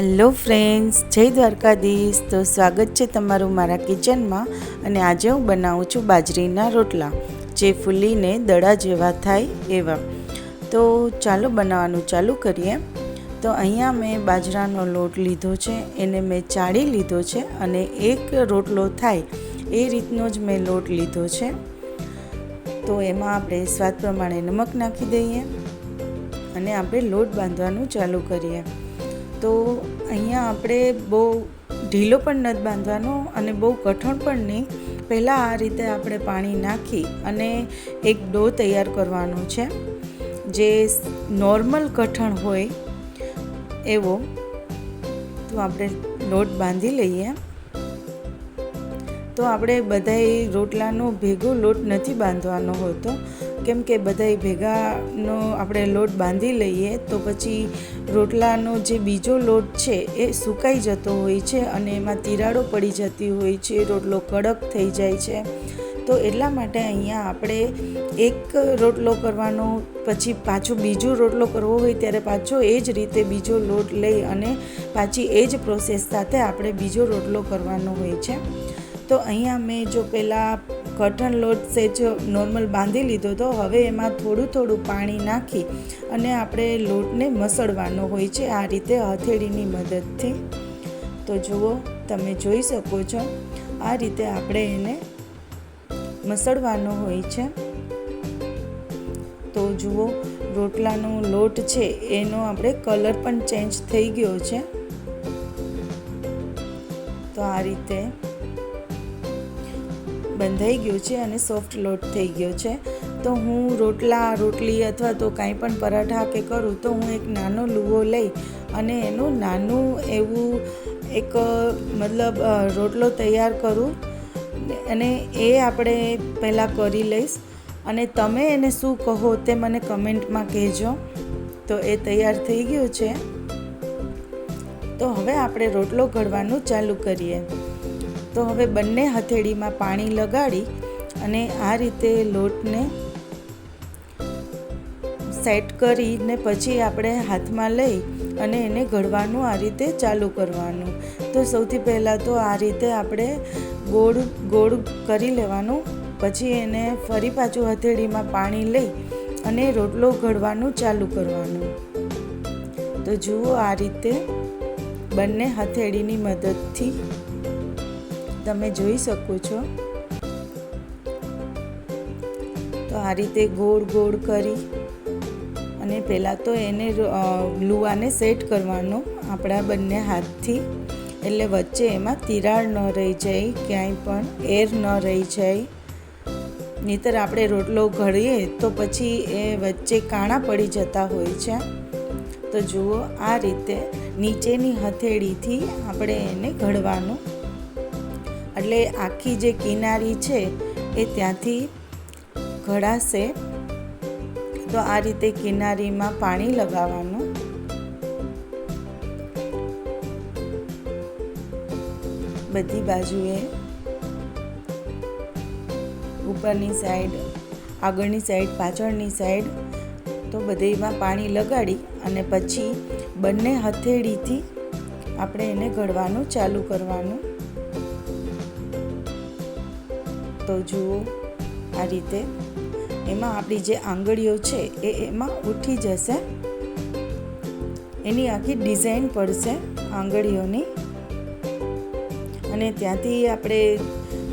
Hello friends, જય દ્વારકાધીશ. તો સ્વાગત છે તમારું મારા કિચનમાં અને આજે હું બનાવું છું બાજરીના રોટલા, જે ફૂલીને દડા જેવા થાય એવા. તો ચાલો બનાવવાનું ચાલુ કરીએ. તો અહીંયા મેં બાજરાનો લોટ લીધો છે, એને મેં ચાળી લીધો છે અને એક રોટલો થાય એ રીતનો જ મેં લોટ લીધો છે. તો એમાં આપણે સ્વાદ પ્રમાણે નમક નાખી દઈએ અને આપણે લોટ બાંધવાનું ચાલુ કરીએ. તો અહીંયા આપણે બહુ ઢીલો પણ નથી બાંધવાનો અને બહુ કઠણ પણ નહીં. પહેલાં આ રીતે આપણે પાણી નાખી અને એક ડો તૈયાર કરવાનો છે. જે નોર્મલ કઠણ હોય એવો. તો આપણે લોટ બાંધી લઈએ. તો આપણે બધાય રોટલાનો ભેગો લોટ નથી બાંધવાનો હોતો. કેમ કે બધાય ભેગાનો આપણે લોટ બાંધી લઈએ તો પછી રોટલાનો જે બીજો લોટ છે એ સુકાઈ જતો હોય છે અને એમાં તિરાડો પડી જતી હોય છે, રોટલો કડક થઈ જાય છે. તો એટલા માટે અહીંયા આપણે એક રોટલો કરવાનો, પછી પાછો બીજો રોટલો કરવો હોય ત્યારે પાછો એ જ રીતે બીજો લોટ લઈ અને પાછી એ જ પ્રોસેસ સાથે આપણે બીજો રોટલો કરવાનો હોય છે. તો અહીંયા મેં જો પહેલાં કઠણ લોટ સેજ નોર્મલ બાંધી લીધો તો હવે એમાં થોડું થોડું પાણી નાખી અને આપણે લોટને મસળવાનો હોય છે આ રીતે હથેળીની મદદથી. તો જુઓ, તમે જોઈ શકો છો, આ રીતે આપણે એને મસળવાનો હોય છે. તો જુઓ, રોટલાનો લોટ છે, એનો આપણે કલર પણ ચેન્જ થઈ ગયો છે. તો આ રીતે બંધાઈ ગયું છે અને સોફ્ટ લોટ થઈ ગયો છે. તો હું રોટલા, રોટલી અથવા તો કાંઈ પણ પરાઠા કે કરું તો હું એક નાનો લુવો લઈ અને એનું નાનું એવું એક, મતલબ રોટલો તૈયાર કરું. અને એ આપણે પહેલાં કરી લઈશ. અને તમે એને શું કહો તે મને કમેન્ટમાં કહેજો. તો એ તૈયાર થઈ ગયું છે. તો હવે આપણે રોટલો ઘડવાનું ચાલુ કરીએ. તો હવે બંને હથેળીમાં પાણી લગાડી અને આ રીતે લોટને સેટ કરીને પછી આપણે હાથમાં લઈ અને એને ઘડવાનું આ રીતે ચાલુ કરવાનું. તો સૌથી પહેલાં તો આ રીતે આપણે ગોળ ગોળ કરી લેવાનું. પછી એને ફરી પાછું હથેળીમાં પાણી લઈ અને રોટલો ઘડવાનું ચાલુ કરવાનું. તો જુઓ આ રીતે બંને હથેળીની મદદથી તમે જોઈ શકો છો. તો આ રીતે ગોળ ગોળ કરી અને પહેલાં તો એને લુવાને સેટ કરવાનો આપણા બંને હાથથી. એટલે વચ્ચે એમાં તિરાડ ન રહી જાય, ક્યાંય પણ એર ન રહી જાય. નહીતર આપણે રોટલો ઘડીએ તો પછી એ વચ્ચે કાણા પડી જતા હોય છે. તો જુઓ આ રીતે નીચેની હથેળીથી આપણે એને ઘડવાનું એટલે આખી જે કિનારી છે એ ત્યાંથી ઘડાશે. તો આ રીતે કિનારીમાં પાણી લગાવવાનું. બધી બાજુએ ઉપરની સાઈડ, આગળની સાઈડ, પાછળની સાઈડ તો બધેમાં પાણી લગાડી અને પછી બંને હથેળીથી આપણે એને ઘડવાનું ચાલુ કરવાનું. તો જુઓ આ રીતે. એમાં આપણી જે આંગળીઓ છે એ એમાં ઉઠી જશે. એની આખી ડિઝાઇન પડશે આંગળીઓની. અને ત્યાંથી આપણે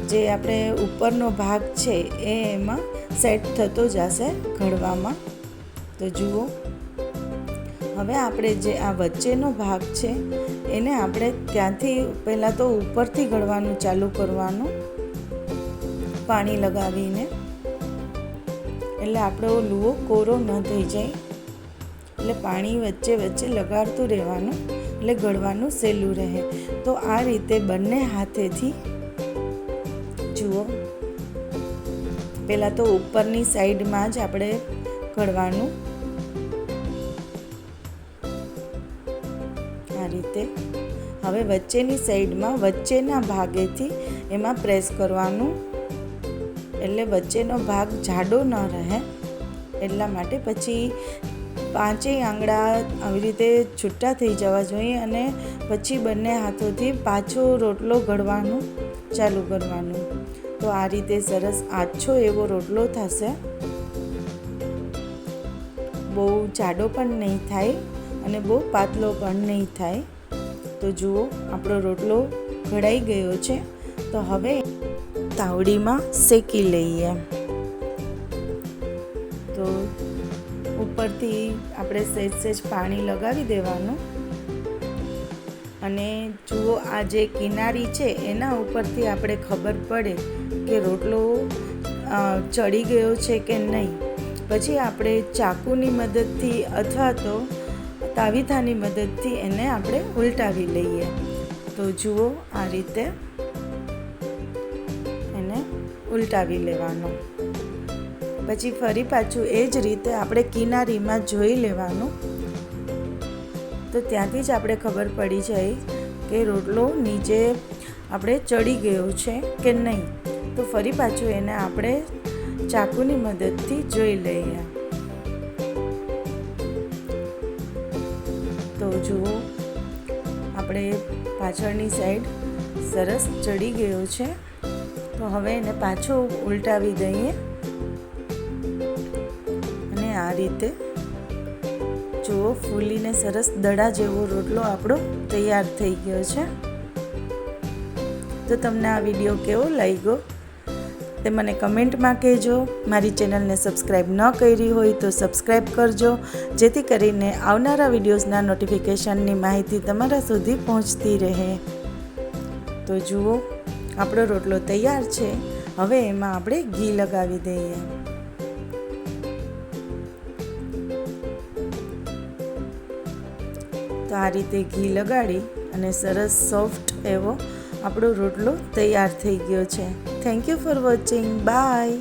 જે આપણે ઉપરનો ભાગ છે એ એમાં સેટ થતો જશે ઘડવામાં. તો જુઓ. હવે આપણે જે આ વચ્ચેનો ભાગ છે એને આપણે ત્યાંથી પહેલાં તો ઉપરથી ઘડવાનું ચાલુ કરવાનું. પાણી લગાવીને. એટલે આપણો લુવો કોરો ન થઈ જાય. એટલે પાણી વચ્ચે વચ્ચે લગાડતું રહેવાનું, એટલે ગળવાનું સહેલું રહે. તો આ રીતે બંને હાથેથી જુઓ. પહેલાં તો ઉપરની સાઈડમાં જ આપણે ઘડવાનું આ રીતે. હવે વચ્ચેની સાઈડમાં વચ્ચેના ભાગેથી એમાં પ્રેસ કરવાનું. એટલે વચ્ચેનો ભાગ જાડો ન રહે. એટલા માટે પછી પાંચેય આંગળા આવી રીતે છૂટા થઈ જવા જોઈએ અને પછી બંને હાથોથી પાછો રોટલો ઘડવાનું ચાલુ કરવાનું. તો આ રીતે સરસ આછો એવો રોટલો થશે. બહુ જાડો પણ નહીં થાય અને બહુ પાતળો પણ નહીં થાય. તો જુઓ, આપણો રોટલો ઘડાઈ ગયો છે. તો હવે તાવડીમાં શેકી લઈએ. તો ઉપરથી આપણે સહેજ સહેજ પાણી લગાવી દેવાનું. અને જુઓ આ જે કિનારી છે, એના ઉપરથી આપણે ખબર પડે કે રોટલો ચડી ગયો છે કે નહીં. પછી આપણે ચાકુની મદદથી અથવા તો તાવીથાની મદદથી એને આપણે ઉલટાવી લઈએ. તો જુઓ આ રીતે ઉલટાવી લેવાનો. પછી ફરી પાછું એ જ રીતે આપણે કિનારીમાં જોઈ લેવાનું. તો ત્યાંથી જ આપણે ખબર પડી જાય કે રોટલો નીચે આપણે ચડી ગયો છે કે નહીં. તો ફરી પાછું એને આપણે ચાકુની મદદથી જોઈ લઈએ. તો જુઓ, આપણે પાછળની સાઈડ સરસ ચડી ગયો છે. તો હવે એને પાછો ઉલટાવી દઈએ. અને આ રીતે જુઓ, ફૂલીને સરસ દડા જેવો રોટલો આપણો તૈયાર થઈ ગયો છે. તો તમને આ વીડિયો કેવો લાગ્યો? તે મને કમેન્ટમાં કહેજો. મારી ચેનલને સબસ્ક્રાઈબ ન કરી હોય તો સબસ્ક્રાઈબ કરજો. જેથી કરીને આવનારા વિડીયોઝના નોટિફિકેશનની માહિતી તમારા સુધી પહોંચતી રહે. તો જુઓ આપણો રોટલો તૈયાર છે. હવે એમાં આપણે ઘી લગાવી દઈએ. તો આ રીતે ઘી લગાડી અને સરસ સોફ્ટ એવો આપણો રોટલો તૈયાર થઈ ગયો છે. Thank you for watching bye